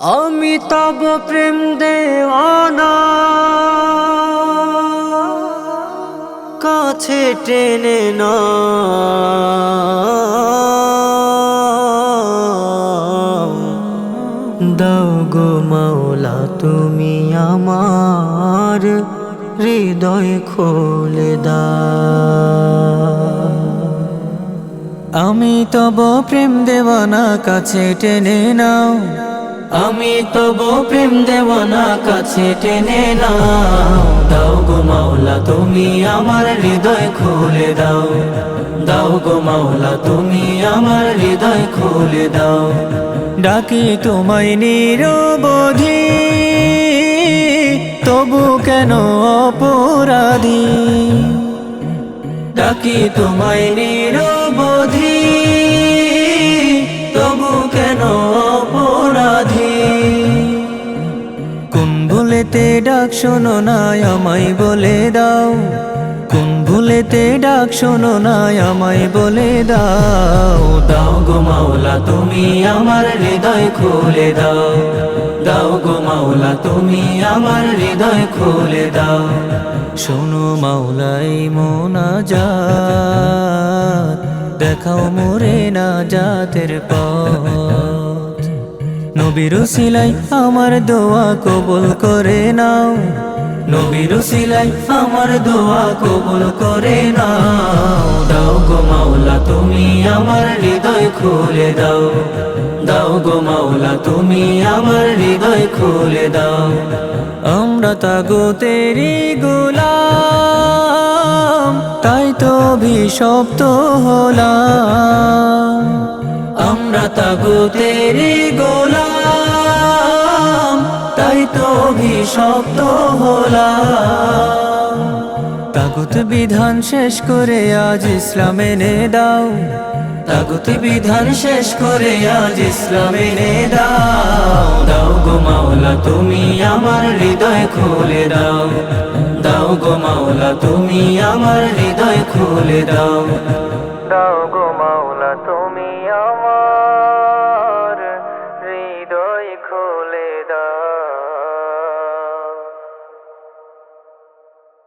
আমি তব প্রেম দেওয়ানা। কাছে টেনে না। দাও গো মাওলা, তুমি আমার হৃদয় খোলে দা আমি তব প্রেম দেওয়ানা, কাছে টেনে নাও। আমি তব প্রেম দেওয়ানা কাছে টেনে নাও। দাও গো মাওলা, তুমি আমার হৃদয় খুলে দাও। দাও গো মাওলা, তুমি আমার হৃদয় খুলে দাও। ডাকি তোমায় নিরবধি, তবু কেন অপরাধী? ডাকি তোমায় নিরবধি ডাক শোনো না, আমায় বলে দাও। কোন ভুলেতে ডাক শোনো না, আমায় বলে দাও। দাও গো মাওলা, তুমি আমার হৃদয় খুলে দাও। দাও গো মাওলা, তুমি আমার হৃদয় খুলে দাও। শোনো মাওলাই মোনা যা দেখাও মোরে না জাতের পথ। নবীর সিলাই আমার দোয়া কবুল করে নাও। নবীর সিলাই আমার দোয়া কবুল করে নাও। দাও গো মাওলা, তুমি আমার হৃদয় খুলে দাও। দাও গো মাওলা, তুমি আমার হৃদয় খুলে দাও। আমরা তাগো তেরি গোলাম, তাই তো অভিশপ্ত হলাম। আমরা তাগো তেরি গোলাম, তাই তো অভিশপ্ত হলাম। তাগুত বিধান শেষ করে আজ ইসলাম এনে দাও। তাগুত বিধান শেষ করে আজ ইসলাম এনে দাও। দাও গো মাওলা, তুমি আমার হৃদয় খুলে দাও। দাও গো মাওলা, তুমি আমার হৃদয় খুলে দাও। দাও গো মাওলা, তুমি